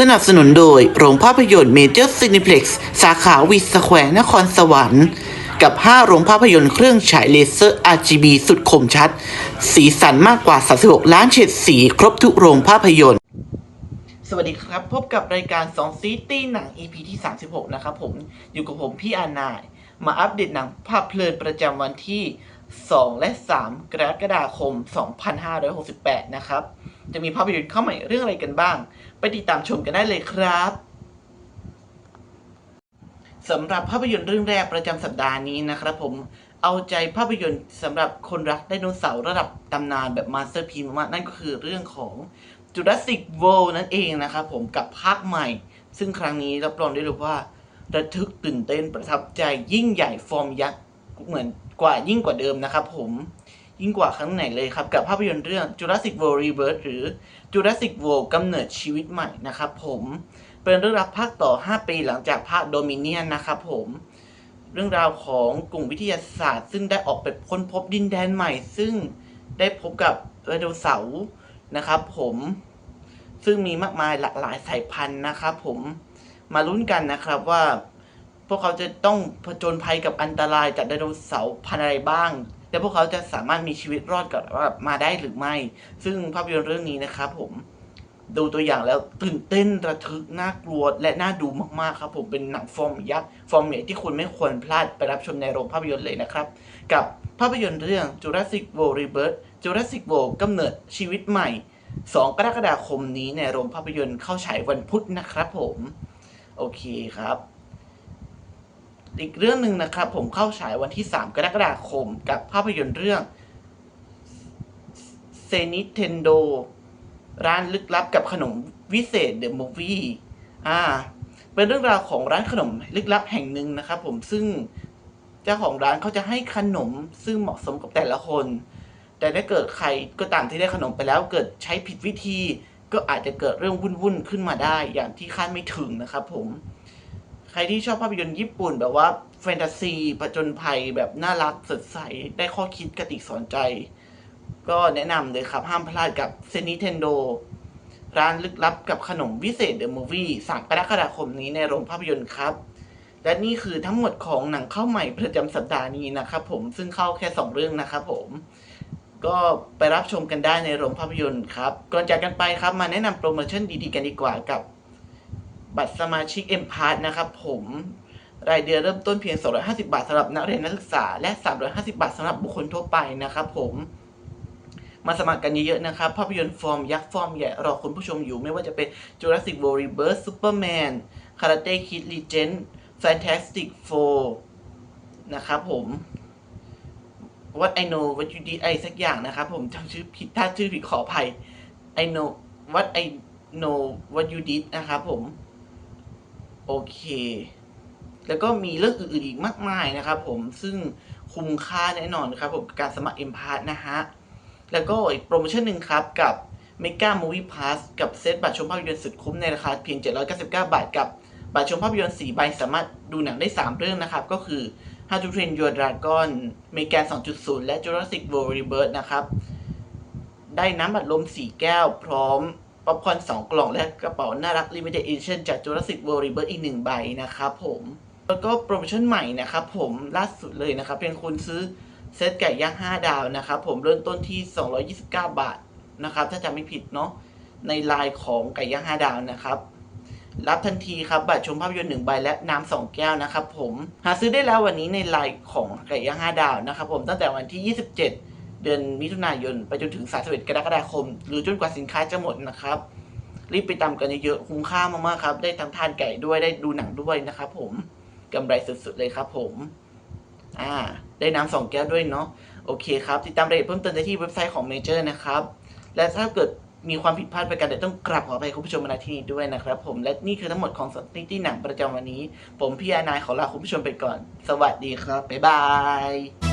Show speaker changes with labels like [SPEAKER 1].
[SPEAKER 1] สนับสนุนโดยโรงภาพยนตร์เมเจอร์ซีนิเพล็กซ์สาขาวิสสแควร์นครสวรรค์ กับ 5 โรงภาพยนตร์เครื่องฉายเลเซอร์ RGB สุดคมชัด สีสันมากกว่า 36 ล้านเฉดสีครบทุกโรงภาพยนตร์ สวัสดีครับ พบกับรายการ2ซีตี้หนัง EP ที่ 36 นะครับผม อยู่กับผมพี่อานาย มาอัปเดตหนังภาพเพลินประจำวันที่ 2 และ 3 กรกฎาคม 2568 นะครับ จะมีภาพยนตร์เข้าใหม่เรื่องอะไรกันบ้าง ไปติดตามชมกันได้เลยครับสำหรับภาพยนตร์เรื่องแรกประจำสัปดาห์นี้นะครับผมเอาใจภาพยนตร์สำหรับคนรักไดโนเสาร์ระดับตำนานแบบมาสเตอร์พีมากนั่นก็คือเรื่องของ Jurassic World นั่นเองนะครับผมกับภาคใหม่ ซึ่งครั้งนี้รับรองได้เลยว่า ระทึกตื่นเต้นประทับใจยิ่งใหญ่ฟอร์มยักษ์ เหมือนกว่ายิ่งกว่าเดิมนะครับผมยิ่งกว่าครั้งไหนเลยครับ กับภาพยนตร์เรื่อง Jurassic World Rebirth หรือ Jurassic World กำเนิดชีวิตใหม่นะครับผมเป็นเรื่องราวภาคต่อ 5 ปีหลังจากภาคโดมิเนียนนะครับผมเรื่องราวของกลุ่มวิทยาศาสตร์ ซึ่งได้ออกไปค้นพบดินแดนใหม่ ซึ่งได้พบกับไดโนเสาร์นะครับผมซึ่งมีมากมายหลากหลายสายพันธุ์นะครับผมมาลุ้นกันนะครับว่า พวกเขาจะต้องผจญภัยกับอันตรายจากไดโนเสาร์พันธุ์อะไรบ้าง และพวกเขาจะสามารถมีชีวิตรอดกลับมาได้หรือไม่ ซึ่งภาพยนตร์เรื่องนี้นะครับผมดูตัวอย่างแล้วตื่นเต้นระทึกน่ากลัว และน่าดูมากๆครับ ผมเป็นหนังฟอร์มยักษ์ฟอร์มใหญ่ที่คุณไม่ควรพลาดไปรับชมในโรงภาพยนตร์เลยนะครับ กับภาพยนตร์เรื่อง Jurassic World Rebirth Jurassic World กำเนิดชีวิตใหม่ 2 กรกฎาคมนี้ในโรงภาพยนตร์เข้าฉายวันพุธนะครับผม โอเคครับ อีกเรื่องหนึ่งนะครับ ผมเข้าฉายวันที่ 3 กรกฎาคม กับภาพยนตร์เรื่องเซนิเทนโดร้านลึกลับกับขนมวิเศษเดอะมูฟวี่อ่า เป็นเรื่องราวของร้านขนมลึกลับแห่งหนึ่งนะครับ ผมซึ่งเจ้าของร้านเขาจะให้ขนมซึ่งเหมาะสมกับแต่ละคน แต่ถ้าเกิดใครก็ตามที่ได้ขนมไปแล้วเกิดใช้ผิดวิธี ก็อาจจะเกิดเรื่องวุ่นๆขึ้นมาได้อย่างที่คาดไม่ถึงนะครับผม ใครที่ชอบภาพยนตร์ญี่ปุ่นแบบว่าแฟนตาซีผจญภัยแบบน่ารักสดใส ได้ข้อคิดกติกสอนใจ ก็แนะนำเลยครับ ห้ามพลาดกับเซนิเทนโดร้านลึกลับกับขนมวิเศษเดอะมูฟวี่3กรกฎาคมนี้ในโรงภาพยนตร์ครับ และนี่คือทั้งหมดของหนังเข้าใหม่ประจำสัปดาห์นี้นะครับผมซึ่งเข้าแค่ 2 เรื่องนะครับผมก็ไปรับชมกันได้ในโรงภาพยนตร์ครับ ก่อนจากกันไปครับมาแนะนำโปรโมชั่นดีๆกันดีกว่ากับ บัตรสมาชิก M p a s s นะครับผมรายเดือนเริ่มต้นเพียง 250 บาทสำหรับนักเรียนนักศึกษา และ 350 บาทสำหรับบุคคลทั่วไปนะครับผม มาสมัครกันเยอะๆนะครับ ภาพยนตร์ฟอร์มยักษ์ฟอร์มใหญ่รอคุณผู้ชมอยู่ไม่ว่าจะเป็น Jurassic World Rebirth Superman Karate Kid Legend Fantastic Four นะครับผม What I know what you did ไอสักอย่างนะครับผมจำชื่อผิดถ้าชื่อผิดขออภัย I know what I know what you did นะครับผม โอเค แล้วก็มีเรื่องอื่นๆอีกมากมายนะครับผมซึ่งคุ้มค่าแน่นอนครับผมการสมัคร M p a s s นะฮะ แล้วก็อีกโปรโมชั่นหนึ่งครับกับ Mega Movie Pass กับเซตบัตรชมภาพยนตร์สุดคุ้มในราคาเพียง 799 บาท กับบัตรชมภาพยนตร์4ใบสามารถดูหนังได้ 3 เรื่องนะครับ ก็คือ How to Train Your Dragon m e g a 2.0 และ Jurassic World Rebirth นะครับ ได้น้ำบัดลม 4 แก้วพร้อม ป๊อปคอร์น2กล่องและกระเป๋าน่ารัก Limited Edition จาก Jurassic World Rebirth อีก 1 ใบนะครับผมแล้วก็โปรโมชั่นใหม่นะครับผมล่าสุดเลยนะครับเพียงคุณซื้อเซตไก่ย่าง 5 ดาวนะครับผมเริ่มต้นที่ 229 บาทนะครับถ้าจำไม่ผิดเนาะในไลน์ของไก่ย่าง 5 ดาวนะครับรับทันทีครับบัตรชมภาพยนตร์1ใบและน้ำ2แก้วนะครับผมหาซื้อได้แล้ววันนี้ในไลน์ของไก่ย่าง5ดาวนะครับผมตั้งแต่วันที่ 27 เดือนมิถุนายน ไปจนถึง 31 กรกฎาคม หรือจนกว่าสินค้าจะหมดนะครับ รีบไปตามกันเยอะๆคุ้มค่ามากๆครับ ได้ทั้งทานไก่ด้วยได้ดูหนังด้วยนะครับผมกำไรสุดๆเลยครับผม อ่า ได้น้ำสองแก้วด้วยเนาะโอเคครับ ติดตามรายละเอียดเพิ่มเติมได้ที่เว็บไซต์ของเมเจอร์นะครับ และถ้าเกิดมีความผิดพลาดไปกันแต่ต้องกราบขออภัยคุณผู้ชมมาที่นี้ด้วยนะครับผม และนี่คือทั้งหมดของสติตี้หนังประจำวันนี้ ผมพี่อานายขอลาคุณผู้ชมไปก่อน สวัสดีครับ บ๊ายบาย